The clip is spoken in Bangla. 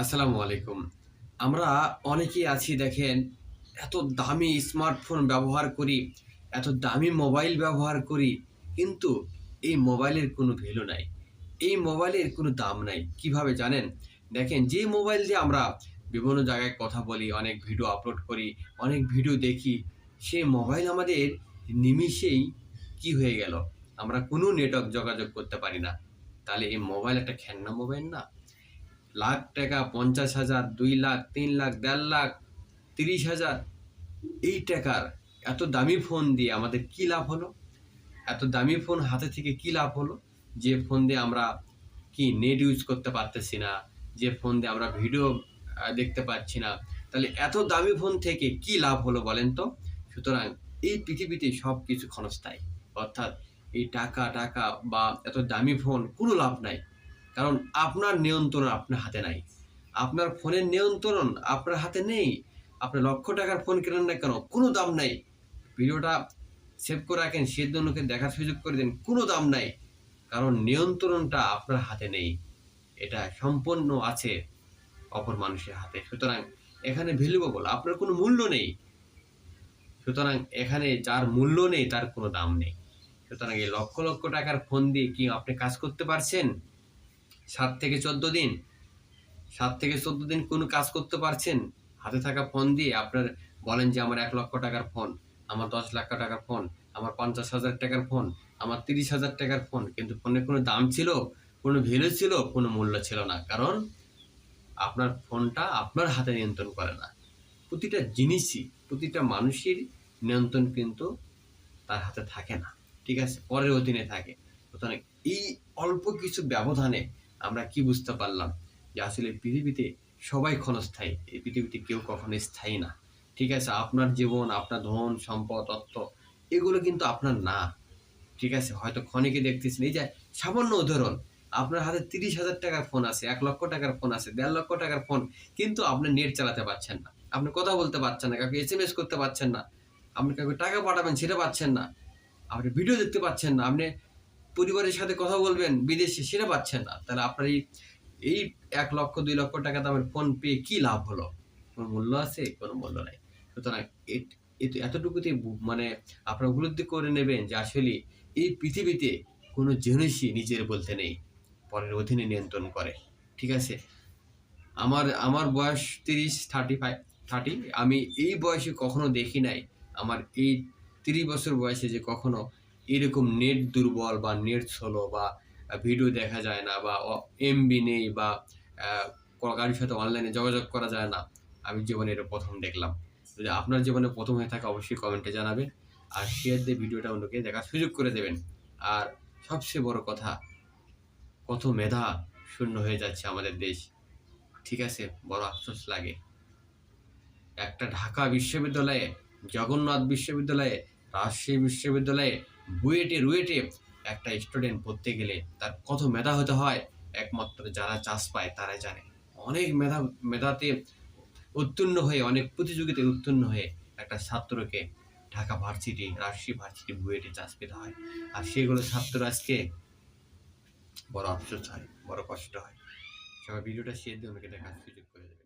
আসসালামু আলাইকুম। আমরা অনেকেই আছি, দেখেন, এত দামি স্মার্টফোন ব্যবহার করি, এত দামি মোবাইল ব্যবহার করি, কিন্তু এই মোবাইলের কোনো ভ্যালু নাই। এই মোবাইলের কোনো দাম নাই। কীভাবে জানেন? দেখেন, যে মোবাইল দিয়ে আমরা বিভিন্ন জায়গায় কথা বলি, অনেক ভিডিও আপলোড করি, অনেক ভিডিও দেখি সেই মোবাইল আমাদের নিমিষেই কি হয়ে গেল? আমরা কোনো নেটওয়ার্ক যোগাযোগ করতে পারি না। তাহলে এই মোবাইল একটা খেলনা মোবাইল না? লাখ টাকা, পঞ্চাশ হাজার, দুই লাখ, তিন লাখ, দেড় লাখ, তিরিশ হাজার। এই টাকার এত দামি ফোন দিয়ে আমাদের কি লাভ হলো? এত দামি ফোন হাতে থেকে কি লাভ হলো? যে ফোন দিয়ে আমরা কি নেট ইউজ করতে পারতেছি না, যে ফোন দিয়ে আমরা ভিডিও দেখতে পাচ্ছি না। তাহলে এত দামি ফোন থেকে কি লাভ হলো বলেন তো? সুতরাং এই পৃথিবীতে সব কিছু ক্ষণস্থায়ী। অর্থাৎ এই টাকা টাকা বা এত দামি ফোন কোনো লাভ নাই। কারণ আপনার নিয়ন্ত্রণ আপনার হাতে নাই। আপনার ফোনের নিয়ন্ত্রণ আপনার হাতে নেই। আপনি লক্ষ টাকার ফোন কেনেন না কেন? কোনো দাম নাই। ভিডিওটা সেভ করে রাখেন সে জন্যকে দেখার সুযোগ করে দিন, কোনো দাম নাই। কারণ নিয়ন্ত্রণটা আপনার হাতে নেই। এটা সম্পূর্ণ আছে অপর মানুষের হাতে। সুতরাং এখানে ভ্যালুয়েবল, আপনার কোনো মূল্য নেই। সুতরাং এখানে যার মূল্য নেই, তার কোনো দাম নেই। সুতরাং এই লক্ষ লক্ষ টাকার ফোন দিয়ে কি আপনি কাজ করতে পারছেন? সাত থেকে চোদ্দ দিন। সাত থেকে চোদ্দ দিন কোনো কাজ করতে পারছেন? হাতে থাকা ফোন দিয়ে আপনার বলেন যে, আমার এক লক্ষ টাকার ফোন আমার দশ লাখ টাকার ফোন আমার পঞ্চাশ হাজার টাকার ফোন আমার তিরিশ হাজার টাকার ফোন কিন্তু ফোনের কোনো দাম ছিল, কোনো ভ্যালু ছিল, কোনো মূল্য ছিল না। কারণ আপনার ফোনটা আপনার হাতে নিয়ন্ত্রণ করে না। প্রতিটা জিনিসই, প্রতিটা মানুষের নিয়ন্ত্রণ কিন্তু তার হাতে থাকে না। ঠিক আছে? পরের অধীনে থাকে। এই অল্প কিছু ব্যবধানে আমরা কি বুঝতে পারলাম যে আসলে পৃথিবীতে সবাই ক্ষণস্থায়ী? এই পৃথিবীতে কেউ কখনো স্থায়ী না। ঠিক আছে? আপনার জীবন, আপনার ধন, সম্পদ, অর্থ, এগুলো কিন্তু আপনার না। ঠিক আছে? হয়তো ক্ষণিকে দেখতেছেন। এই যে সামান্য উদাহরণ, আপনার হাতে তিরিশ হাজার টাকার ফোন আছে, এক লক্ষ টাকার ফোন আছে, দেড় লক্ষ টাকার ফোন, কিন্তু আপনি নেট চালাতে পারছেন না। আপনি কথা বলতে পারছেন না, কাউকে এস এম এস করতে পারছেন না, আপনি কাউকে টাকা পাঠাবেন সেটা পাচ্ছেন না, আপনি ভিডিও দেখতে পাচ্ছেন না, আপনি পরিবারের সাথে কথা বলবেন, বিদেশে সেটা পাচ্ছেন না। তাহলে আপনার এই এই এক লক্ষ, দুই লক্ষ টাকা দামের ফোন পেয়ে কি লাভ হলো? কোনো মূল্য আছে? কোনো মূল্য নাই। সুতরাং এতটুকুতে মানে আপনারা উপলব্ধি করে নেবেন যে আসলে এই পৃথিবীতে কোনো জিনিসই নিজের বলতে নেই, পরের অধীনে নিয়ন্ত্রণ করে। ঠিক আছে? আমার আমার বয়স তিরিশ থার্টি ফাইভ থার্টি আমি এই বয়সে কখনো দেখি নাই। আমার এই তিরিশ বছর বয়সে যে কখনো এরকম নেট দুর্বল বা নেট স্লো বা ভিডিও দেখা যায় না বা এমবি নেই বা কারোর সাথে অনলাইনে যোগাযোগ করা যায় না। আমি জীবনে এটা প্রথম দেখলাম। যদি আপনার জীবনে প্রথম হয়ে থাকে, অবশ্যই কমেন্টে জানাবেন। আর শেয়ার দিয়ে ভিডিওটা অন্যকে দেখার সুযোগ করে দেবেন। আর সবচেয়ে বড় কথা, কত মেধা শূন্য হয়ে যাচ্ছে আমাদের দেশ। ঠিক আছে? বড় আফসোস লাগে। একটা ঢাকা বিশ্ববিদ্যালয়ে, জগন্নাথ বিশ্ববিদ্যালয়ে, রাজশাহী বিশ্ববিদ্যালয়ে বুয়েটে, রুয়েটে একটা স্টুডেন্ট পড়তে গেলে তার কত মেধা হতে হয়, একমাত্র যারা চাষ পায় তারাই জানে। অনেক মেধা, মেধাতে উত্তীর্ণ হয়ে, অনেক প্রতিযোগিতায় উত্তীর্ণ হয়ে একটা ছাত্রকে ঢাকা ভার্সিটি, রাজশাহী ভার্সিটি বুয়েটে চাষ পেতে হয়। আর সেগুলো ছাত্র আজকে বড় আফসোস হয়, বড় কষ্ট হয়। সবাই ভিডিওটা শেয়ার দিয়ে আমাকে দেখার সুযোগ করে দেবে।